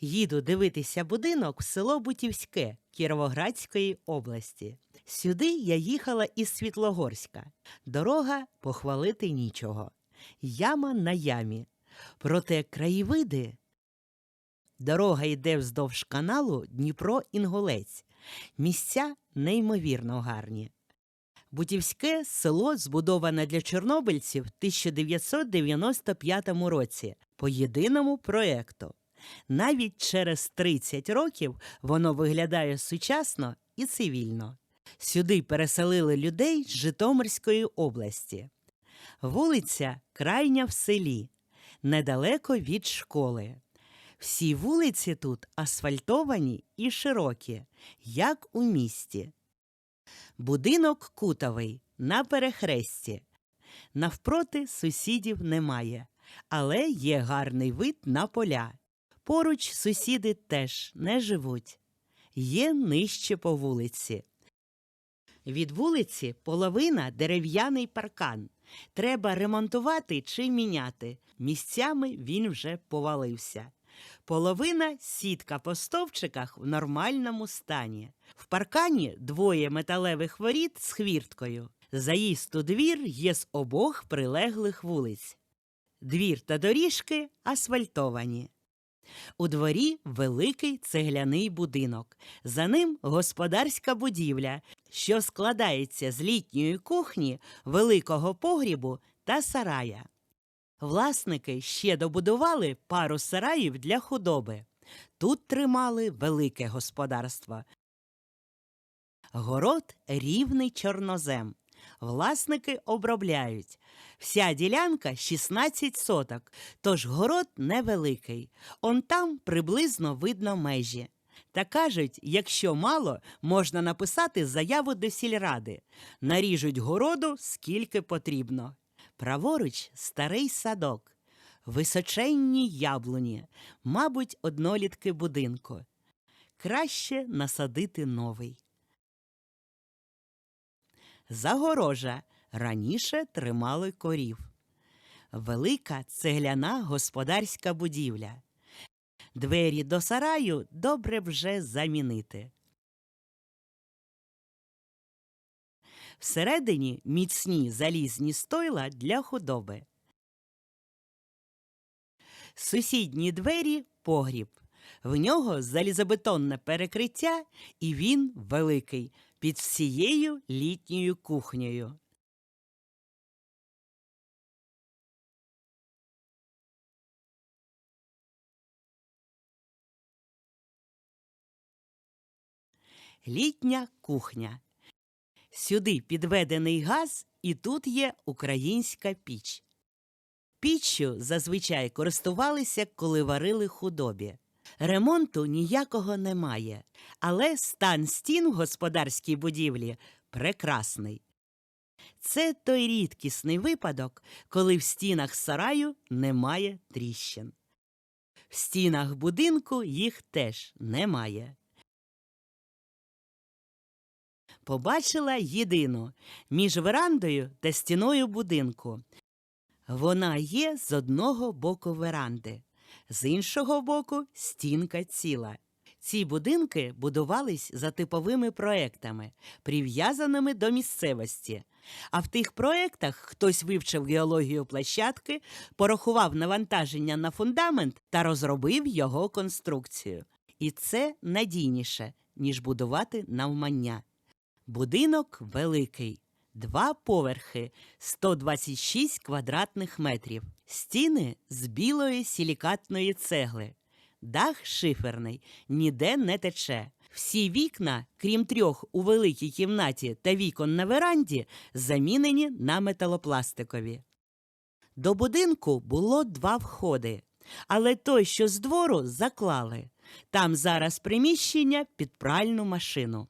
Їду дивитися будинок в село Бутівське Кіровоградської області. Сюди я їхала із Світлогорська. Дорога похвалити нічого. Яма на ямі. Проте краєвиди. Дорога йде вздовж каналу Дніпро-Інгулець. Місця неймовірно гарні. Бутівське село збудоване для чорнобильців в 1995 році по єдиному проекту. Навіть через 30 років воно виглядає сучасно і цивільно. Сюди переселили людей з Житомирської області. Вулиця крайня в селі, недалеко від школи. Всі вулиці тут асфальтовані і широкі, як у місті. Будинок кутовий на перехресті. Навпроти сусідів немає, але є гарний вид на поля. Поруч сусіди теж не живуть. Є нижче по вулиці. Від вулиці половина дерев'яний паркан. Треба ремонтувати чи міняти. Місцями він вже повалився. Половина сітка по стовпчиках в нормальному стані. В паркані двоє металевих воріт з хвірткою. Заїзд у двір є з обох прилеглих вулиць. Двір та доріжки асфальтовані. У дворі великий цегляний будинок. За ним господарська будівля, що складається з літньої кухні, великого погрібу та сарая. Власники ще добудували пару сараїв для худоби. Тут тримали велике господарство. Город рівний чорнозем. Власники обробляють. Вся ділянка 16 соток, тож город невеликий. Он там приблизно видно межі. Та кажуть, якщо мало, можна написати заяву до сільради. Наріжуть городу скільки потрібно. Праворуч старий садок, височенні яблуні, мабуть, однолітки будинку. Краще насадити новий. Загорожа раніше тримали корів. Велика цегляна господарська будівля. Двері до сараю добре вже замінити. Всередині міцні залізні стойла для худоби. Сусідні двері погріб. В нього залізобетонне перекриття, і він великий, під всією літньою кухнею. Літня кухня. Сюди підведений газ, і тут є українська піч. Піччю зазвичай користувалися, коли варили худобі. Ремонту ніякого немає, але стан стін в господарській будівлі прекрасний. Це той рідкісний випадок, коли в стінах сараю немає тріщин. В стінах будинку їх теж немає. Побачила єдину між верандою та стіною будинку. Вона є з одного боку веранди, з іншого боку стінка ціла. Ці будинки будувались за типовими проектами, прив'язаними до місцевості. А в тих проектах хтось вивчив геологію площадки, порахував навантаження на фундамент та розробив його конструкцію. І це надійніше, ніж будувати навмання. Будинок великий, два поверхи, 126 квадратних метрів, стіни з білої силікатної цегли, дах шиферний, ніде не тече. Всі вікна, крім трьох у великій кімнаті та вікон на веранді, замінені на металопластикові. До будинку було два входи, але той, що з двору, заклали. Там зараз приміщення під пральну машину.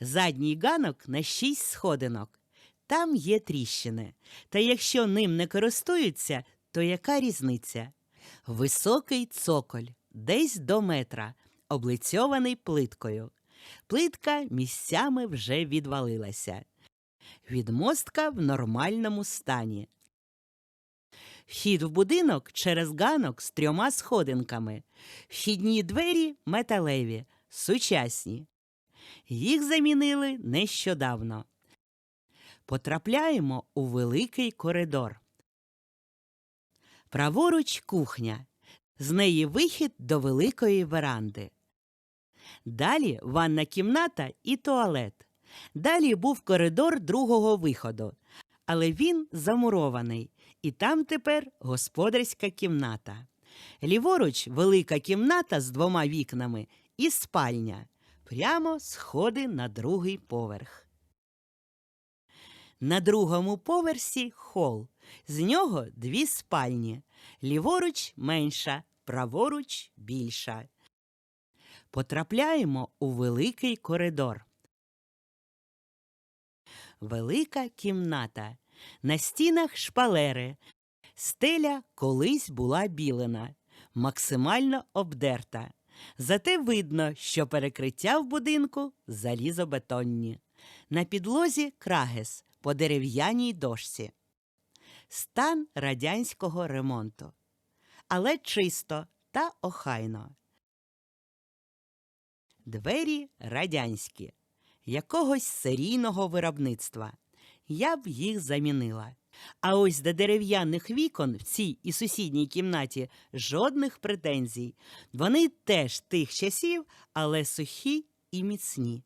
Задній ганок на шість сходинок. Там є тріщини. Та якщо ним не користуються, то яка різниця? Високий цоколь, десь до метра, облицьований плиткою. Плитка місцями вже відвалилася. Відмостка в нормальному стані. Вхід в будинок через ганок з трьома сходинками. Вхідні двері металеві, сучасні. Їх замінили нещодавно. Потрапляємо у великий коридор. Праворуч кухня. З неї вихід до великої веранди. Далі ванна кімната і туалет. Далі був коридор другого виходу, але він замурований, і там тепер господарська кімната. Ліворуч велика кімната з двома вікнами і спальня. Прямо сходи на другий поверх. На другому поверсі хол. З нього дві спальні. Ліворуч менша, праворуч більша. Потрапляємо у великий коридор. Велика кімната. На стінах шпалери. Стеля колись була білена, максимально обдерта. Зате видно, що перекриття в будинку залізобетонні. На підлозі крагес по дерев'яній дошці. Стан радянського ремонту. Але чисто та охайно. Двері радянські, якогось серійного виробництва. Я б їх замінила. А ось до дерев'яних вікон в цій і сусідній кімнаті жодних претензій. Вони теж тих часів, але сухі і міцні.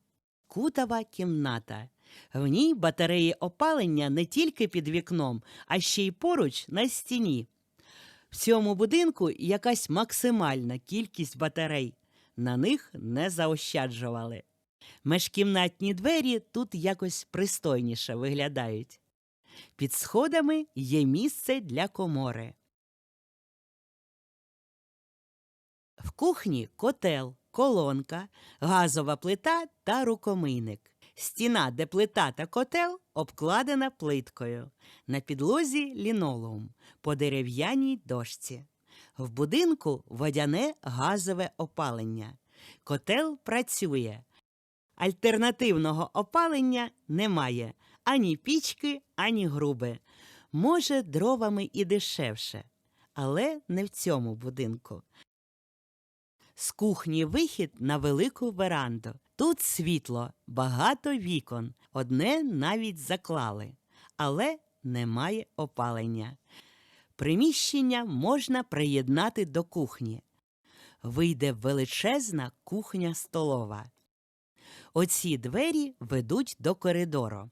Кутова кімната. В ній батареї опалення не тільки під вікном, а ще й поруч на стіні. В цьому будинку якась максимальна кількість батарей. На них не заощаджували. Межкімнатні двері тут якось пристойніше виглядають. Під сходами є місце для комори. В кухні котел, колонка, газова плита та рукомийник. Стіна, де плита та котел, обкладена плиткою. На підлозі лінолеум по дерев'яній дошці. В будинку водяне газове опалення. Котел працює. Альтернативного опалення немає ані пічки, ані груби. Може, дровами і дешевше, але не в цьому будинку. З кухні вихід на велику веранду. Тут світло, багато вікон, одне навіть заклали, але немає опалення. Приміщення можна приєднати до кухні. Вийде величезна кухня столова. Оці двері ведуть до коридору.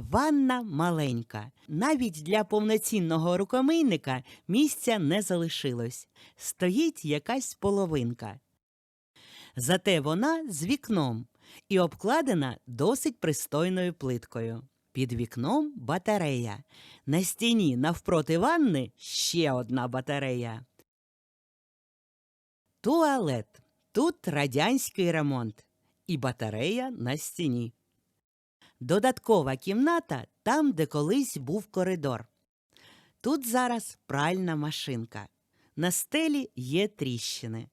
Ванна маленька. Навіть для повноцінного рукомийника місця не залишилось. Стоїть якась половинка. Зате вона з вікном і обкладена досить пристойною плиткою. Під вікном батарея. На стіні навпроти ванни ще одна батарея. Туалет. Тут радянський ремонт. І батарея на стіні. Додаткова кімната там, де колись був коридор. Тут зараз пральна машинка. На стелі є тріщини.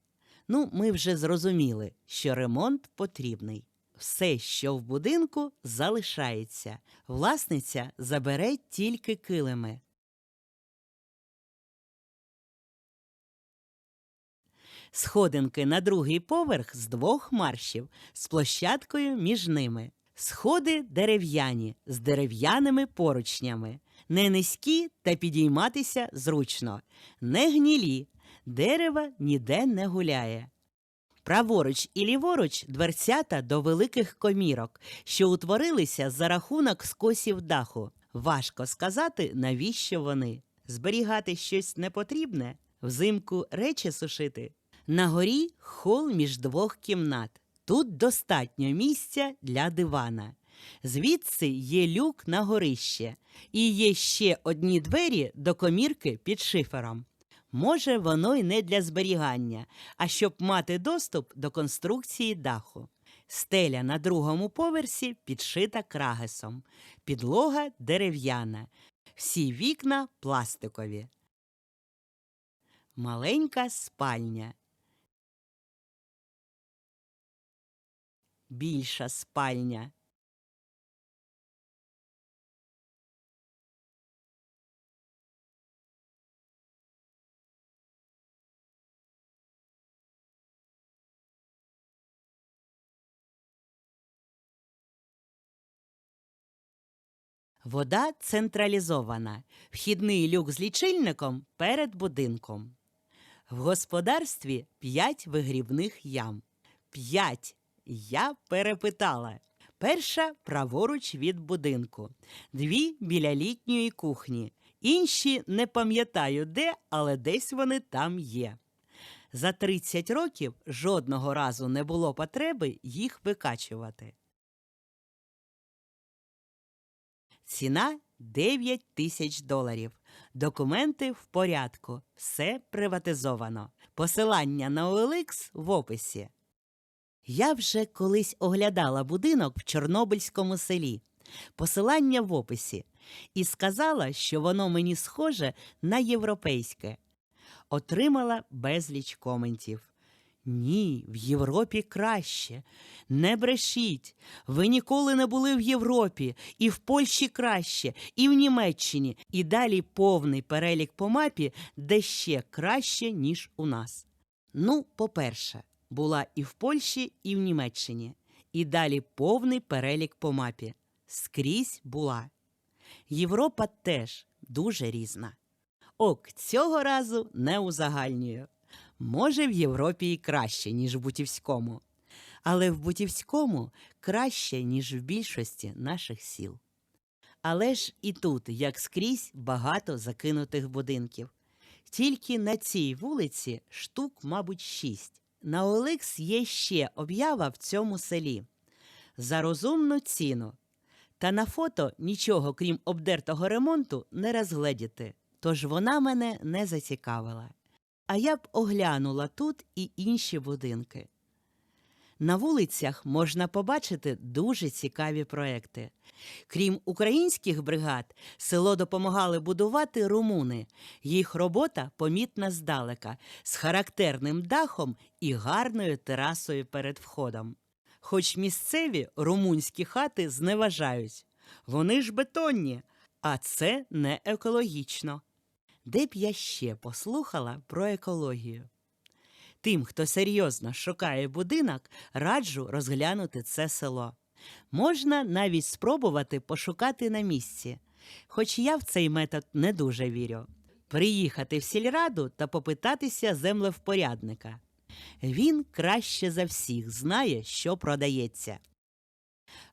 Ну, ми вже зрозуміли, що ремонт потрібний. Все, що в будинку, залишається. Власниця забере тільки килими. Сходинки на другий поверх з двох маршів з площадкою між ними. Сходи дерев'яні з дерев'яними поручнями. Не низькі та підійматися зручно. Не гнілі. Дерева ніде не гуляє. Праворуч і ліворуч дверцята до великих комірок, що утворилися за рахунок скосів даху. Важко сказати, навіщо вони. Зберігати щось непотрібне, взимку речі сушити. На горі хол між двох кімнат. Тут достатньо місця для дивана. Звідси є люк на горище, і є ще одні двері до комірки під шифером. Може, воно й не для зберігання, а щоб мати доступ до конструкції даху. Стеля на другому поверсі підшита крагесом, підлога дерев'яна, всі вікна пластикові. Маленька спальня. більша спальня. Вода централізована, вхідний люк з лічильником перед будинком. В господарстві п'ять вигрібних ям, 5 я перепитала. Перша праворуч від будинку, дві біля літньої кухні. Інші не пам'ятаю де, але десь вони там є. За 30 років жодного разу не було потреби їх викачувати. Ціна 9 тисяч доларів. Документи в порядку. Все приватизовано. Посилання на OLX в описі. Я вже колись оглядала будинок в Чорнобильському селі. Посилання в описі. І сказала, що воно мені схоже на європейське. Отримала безліч коментів. Ні, в Європі краще. Не брешіть. Ви ніколи не були в Європі, і в Польщі краще, і в Німеччині, і далі повний перелік по мапі, де ще краще, ніж у нас. Ну, по-перше, була і в Польщі, і в Німеччині, і далі повний перелік по мапі. Скрізь була. Європа теж дуже різна. Ок, цього разу не узагальнюю. Може, в Європі і краще, ніж в Бутівському, але в Бутівському краще, ніж в більшості наших сіл. Але ж і тут, як скрізь, багато закинутих будинків. Тільки на цій вулиці штук, мабуть, шість. На Оликс є ще об'ява в цьому селі за розумну ціну. Та на фото нічого, крім обдертого ремонту, не розгледіти, тож вона мене не зацікавила. А я б оглянула тут і інші будинки. На вулицях можна побачити дуже цікаві проекти. Крім українських бригад, село допомагали будувати румуни. Їх робота помітна здалека, з характерним дахом і гарною терасою перед входом. Хоч місцеві румунські хати зневажають. Вони ж бетонні, а це не екологічно. Де б я ще послухала про екологію? Тим, хто серйозно шукає будинок, раджу розглянути це село. Можна навіть спробувати пошукати на місці, хоч я в цей метод не дуже вірю. Приїхати в сільраду та попитатися землевпорядника. Він краще за всіх знає, що продається.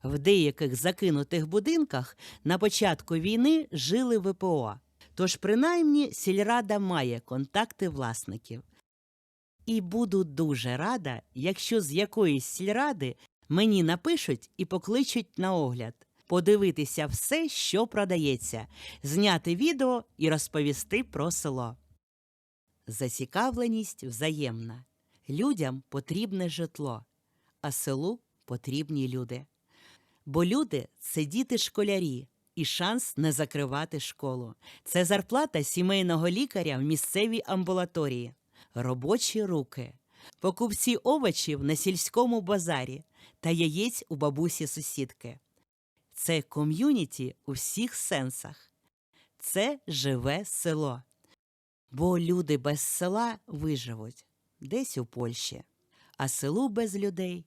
В деяких закинутих будинках на початку війни жили ВПО, тож принаймні сільрада має контакти власників. І буду дуже рада, якщо з якоїсь сільради мені напишуть і покличуть на огляд, подивитися все, що продається, зняти відео і розповісти про село. Зацікавленість взаємна. Людям потрібне житло, а селу потрібні люди. Бо люди це діти школярі і шанс не закривати школу. Це зарплата сімейного лікаря в місцевій амбулаторії, робочі руки, покупці овочів на сільському базарі та яєць у бабусі сусідки. Це ком'юніті у всіх сенсах. Це живе село. Бо люди без села виживуть десь у Польщі, а селу без людей